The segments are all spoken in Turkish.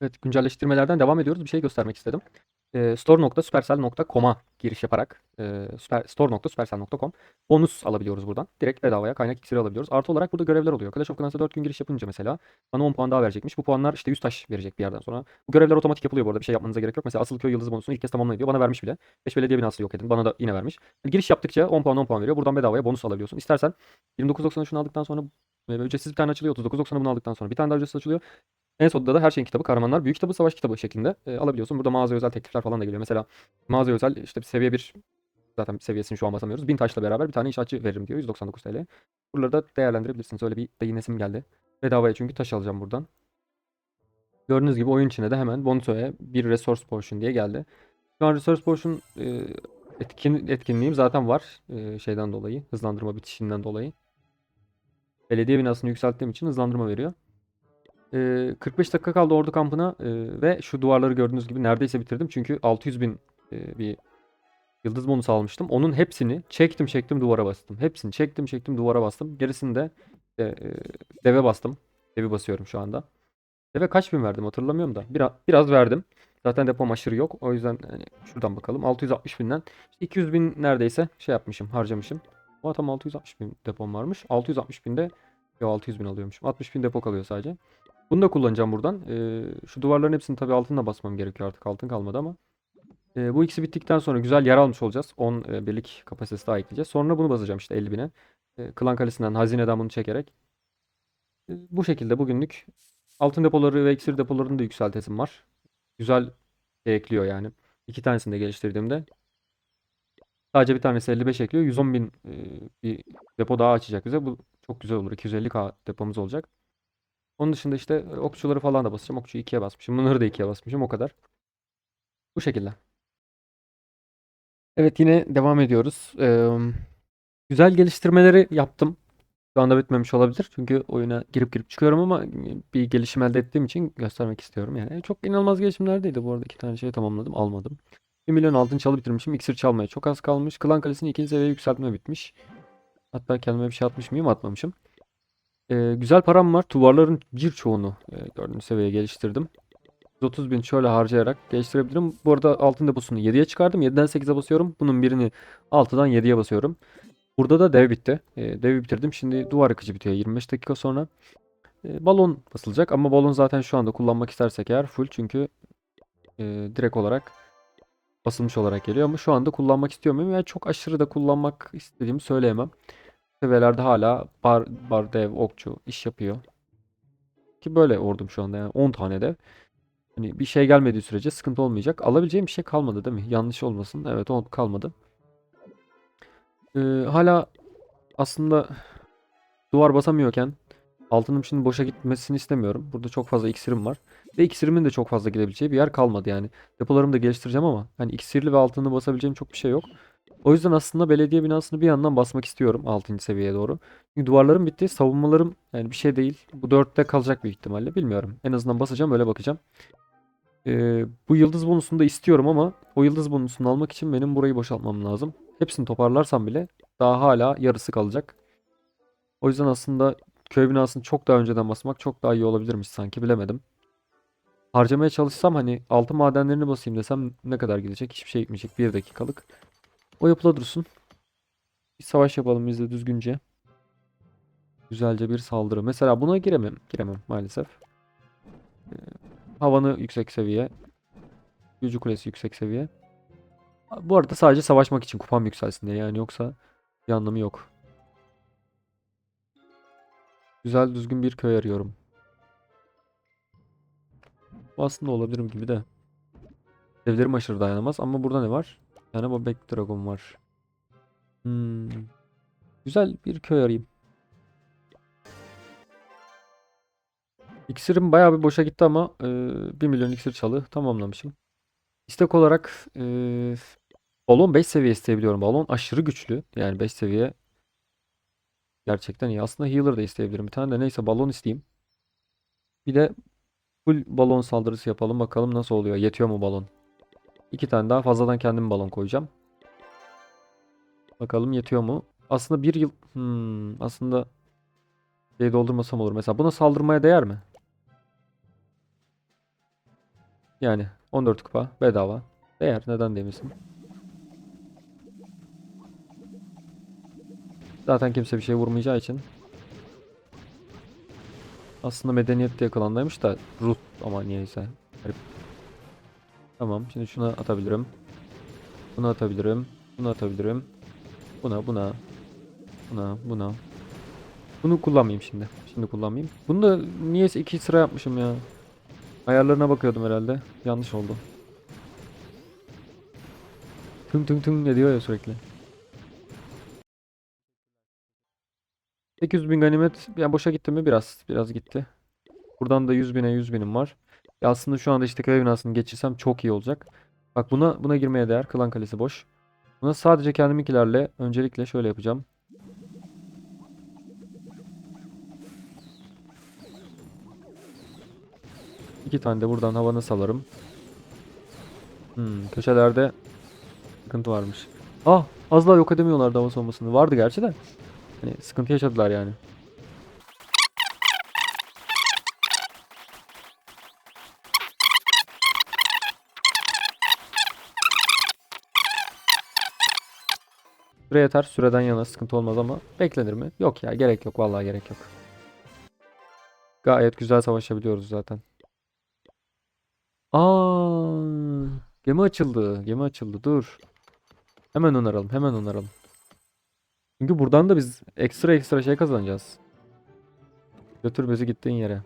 Evet, güncelleştirmelerden devam ediyoruz. Bir şey göstermek istedim. Eee, store.supercell.com'a giriş yaparak süper, store.supercell.com bonus alabiliyoruz buradan. Direkt bedavaya kaynak iksiri alabiliyoruz. Artı olarak burada görevler oluyor. Clash of Clans'a 4 gün giriş yapınca mesela bana 10 puan daha verecekmiş. Bu puanlar işte 100 taş verecek bir yerden sonra. Bu görevler otomatik yapılıyor bu arada. Bir şey yapmanıza gerek yok. Mesela asıl köy yıldızı bonusunu ilk kez tamamlayın diyor. Bana vermiş bile. 5 belediye binası yok edin. Bana da yine vermiş. Yani giriş yaptıkça 10 puan 10 puan veriyor. Buradan bedavaya bonus alabiliyorsun. İstersen 29.90'a şunu aldıktan sonra e, ücretsiz bir tane açılıyor. 39.90'a bunu aldıktan sonra bir tane daha ücretsiz açılıyor. En sonunda da her şeyin kitabı, kahramanlar, büyük kitabı, savaş kitabı şeklinde e, alabiliyorsun. Burada mağaza özel teklifler falan da geliyor. Mesela mağaza özel işte seviye 1 zaten seviyesini şu an basamıyoruz. 1000 taşla beraber bir tane inşaatçı veririm diyor 199 TL. Buraları da değerlendirebilirsiniz. Öyle bir değinesim geldi. Bedavaya çünkü taş alacağım buradan. Gördüğünüz gibi oyun içine de hemen Bonito'ya bir resource portion diye geldi. Şu an resource portion e, etkin, etkinliğim zaten var. E, şeyden dolayı, hızlandırma bitişinden dolayı. Belediye binasını yükselttiğim için hızlandırma veriyor. Ee, 45 dakika kaldı ordu kampına ee, ve şu duvarları gördüğünüz gibi neredeyse bitirdim. Çünkü 600 bin e, bir yıldız bonusu almıştım. Onun hepsini çektim çektim duvara bastım. Hepsini çektim çektim duvara bastım. Gerisini de e, e, deve bastım. Devi basıyorum şu anda. Deve kaç bin verdim hatırlamıyorum da. Biraz, biraz verdim. Zaten depom aşırı yok. O yüzden hani şuradan bakalım. 660 binden işte 200 bin neredeyse şey yapmışım harcamışım. O tam 660 bin depom varmış. 660 binde Yo 600 bin alıyormuşum. 60 bin depo kalıyor sadece. Bunu da kullanacağım buradan. Ee, şu duvarların hepsini tabii altınla basmam gerekiyor artık. Altın kalmadı ama. Ee, bu ikisi bittikten sonra güzel yer almış olacağız. 10 e, birlik kapasitesi daha ekleyeceğiz. Sonra bunu basacağım işte 50 bine. Ee, Klan Kalesi'nden hazineden bunu çekerek. Ee, bu şekilde bugünlük altın depoları ve iksir depolarını da yükseltesim var. Güzel şey ekliyor yani. İki tanesini de geliştirdiğimde. Sadece bir tanesi 55 ekliyor. 110 bin e, bir depo daha açacak bize. Bu çok güzel olur. 250k depomuz olacak. Onun dışında işte e, okçuları falan da basacağım. Okçuyu 2'ye basmışım. Bunları da 2'ye basmışım. O kadar. Bu şekilde. Evet yine devam ediyoruz. Ee, güzel geliştirmeleri yaptım. Şu anda bitmemiş olabilir. Çünkü oyuna girip girip çıkıyorum ama bir gelişim elde ettiğim için göstermek istiyorum. Yani çok inanılmaz gelişimler değildi. Bu arada iki tane şey tamamladım. Almadım. 1 milyon altın çalı bitirmişim. İksir çalmaya çok az kalmış. Klan Kalesi'nin ikinci seviye yükseltme bitmiş. Hatta kendime bir şey atmış mıyım? Atmamışım. Ee, güzel param var. Duvarların birçoğunu e, dördüncü seviyeye geliştirdim. 130 bin şöyle harcayarak geliştirebilirim. Bu arada altın deposunu 7'ye çıkardım. 7'den 8'e basıyorum. Bunun birini 6'dan 7'ye basıyorum. Burada da dev bitti. E, devi bitirdim. Şimdi duvar yıkıcı bitiyor 25 dakika sonra. E, balon basılacak ama balon zaten şu anda kullanmak istersek eğer full çünkü e, direkt olarak basılmış olarak geliyor ama şu anda kullanmak istiyor muyum? Yani çok aşırı da kullanmak istediğimi söyleyemem. Seviyelerde hala bar, bar dev, okçu iş yapıyor. Ki böyle ordum şu anda yani 10 tane de. Hani bir şey gelmediği sürece sıkıntı olmayacak. Alabileceğim bir şey kalmadı değil mi? Yanlış olmasın. Evet o kalmadı. Ee, hala aslında duvar basamıyorken altınım şimdi boşa gitmesini istemiyorum. Burada çok fazla iksirim var. Ve iksirimin de çok fazla gidebileceği bir yer kalmadı yani. Depolarımı da geliştireceğim ama hani iksirli ve altını basabileceğim çok bir şey yok. O yüzden aslında belediye binasını bir yandan basmak istiyorum 6. seviyeye doğru. Çünkü duvarlarım bitti. Savunmalarım yani bir şey değil. Bu 4'te kalacak büyük ihtimalle. Bilmiyorum. En azından basacağım öyle bakacağım. Ee, bu yıldız bonusunu da istiyorum ama o yıldız bonusunu almak için benim burayı boşaltmam lazım. Hepsini toparlarsam bile daha hala yarısı kalacak. O yüzden aslında köy binasını çok daha önceden basmak çok daha iyi olabilirmiş sanki bilemedim. Harcamaya çalışsam hani altın madenlerini basayım desem ne kadar gidecek? Hiçbir şey gitmeyecek. Bir dakikalık. O yapıla dursun. Bir savaş yapalım biz de düzgünce. Güzelce bir saldırı. Mesela buna giremem. Giremem maalesef. Ee, havanı yüksek seviye. Gücü kulesi yüksek seviye. Bu arada sadece savaşmak için kupam yükselsin diye yani yoksa bir anlamı yok. Güzel düzgün bir köy arıyorum. Bu aslında olabilirim gibi de. Evlerim aşırı dayanamaz ama burada ne var? Tane Bobek Dragon var. Hmm. Güzel bir köy arayayım. İksirim bayağı bir boşa gitti ama e, 1 milyon iksir çalı tamamlamışım. İstek olarak e, balon 5 seviye isteyebiliyorum. Balon aşırı güçlü. Yani 5 seviye gerçekten iyi. Aslında healer da isteyebilirim. Bir tane de neyse balon isteyeyim. Bir de full balon saldırısı yapalım. Bakalım nasıl oluyor. Yetiyor mu balon? İki tane daha fazladan kendim balon koyacağım. Bakalım yetiyor mu? Aslında bir yıl... Hmm, aslında şey doldurmasam olur. Mesela buna saldırmaya değer mi? Yani 14 kupa bedava. Değer neden demesin. Zaten kimse bir şey vurmayacağı için. Aslında medeniyet diye klandaymış da Rus ama niyeyse. Garip. Tamam şimdi şuna atabilirim. Bunu atabilirim. Bunu atabilirim. Buna buna. Buna buna. Bunu kullanmayayım şimdi. Şimdi kullanmayayım. Bunu da niyeyse iki sıra yapmışım ya. Ayarlarına bakıyordum herhalde. Yanlış oldu. Tüm tüm tüm ne diyor ya sürekli. 800 bin ganimet yani boşa gitti mi biraz biraz gitti. Buradan da 100 bine 100 binim var. Ya aslında şu anda işte köy binasını geçirsem çok iyi olacak. Bak buna buna girmeye değer. Klan kalesi boş. Buna sadece kendiminkilerle öncelikle şöyle yapacağım. İki tane de buradan havanı salarım. Hmm, köşelerde sıkıntı varmış. Ah, az daha yok edemiyorlardı hava soğumasını. Vardı gerçi de. Hani sıkıntı yaşadılar yani. Süre yeter. Süreden yana sıkıntı olmaz ama beklenir mi? Yok ya gerek yok. Vallahi gerek yok. Gayet güzel savaşabiliyoruz zaten. Aa, gemi açıldı. Gemi açıldı. Dur. Hemen onaralım. Hemen onaralım. Çünkü buradan da biz ekstra ekstra şey kazanacağız. Götür bizi gittiğin yere.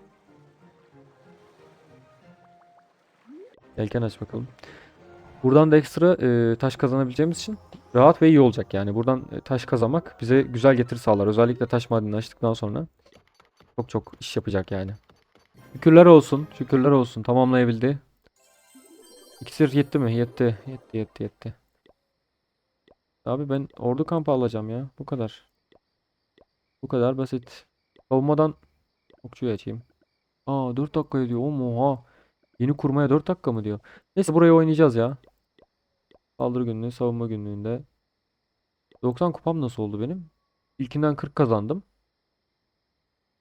Yelken aç bakalım. Buradan da ekstra e, taş kazanabileceğimiz için rahat ve iyi olacak yani. Buradan e, taş kazanmak bize güzel getiri sağlar. Özellikle taş madenini açtıktan sonra çok çok iş yapacak yani. Şükürler olsun. Şükürler olsun. Tamamlayabildi. İksir yetti mi? Yetti. Yetti yetti yetti. Abi ben ordu kampı alacağım ya. Bu kadar. Bu kadar basit. Savunmadan okçuyu açayım. Aa 4 dakika diyor. Oha. Yeni kurmaya 4 dakika mı diyor. Neyse burayı oynayacağız ya. Saldırı günlüğü, savunma günlüğünde. 90 kupam nasıl oldu benim? İlkinden 40 kazandım.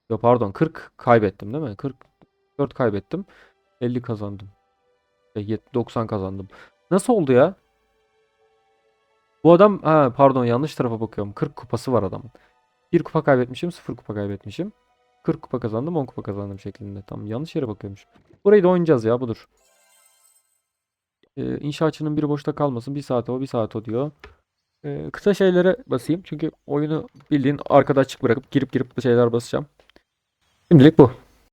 Yo pardon 40 kaybettim değil mi? 44 kaybettim. 50 kazandım. E, yet- 90 kazandım. Nasıl oldu ya? Bu adam ha pardon yanlış tarafa bakıyorum. 40 kupası var adamın. 1 kupa kaybetmişim, 0 kupa kaybetmişim. 40 kupa kazandım, 10 kupa kazandım şeklinde. Tamam yanlış yere bakıyormuş. Burayı da oynayacağız ya budur. Ee, inşaatçının biri boşta kalmasın. Bir saat o, bir saat o diyor. Ee, kısa şeylere basayım. Çünkü oyunu bildiğin arkada açık bırakıp girip girip bir şeyler basacağım. Şimdilik bu.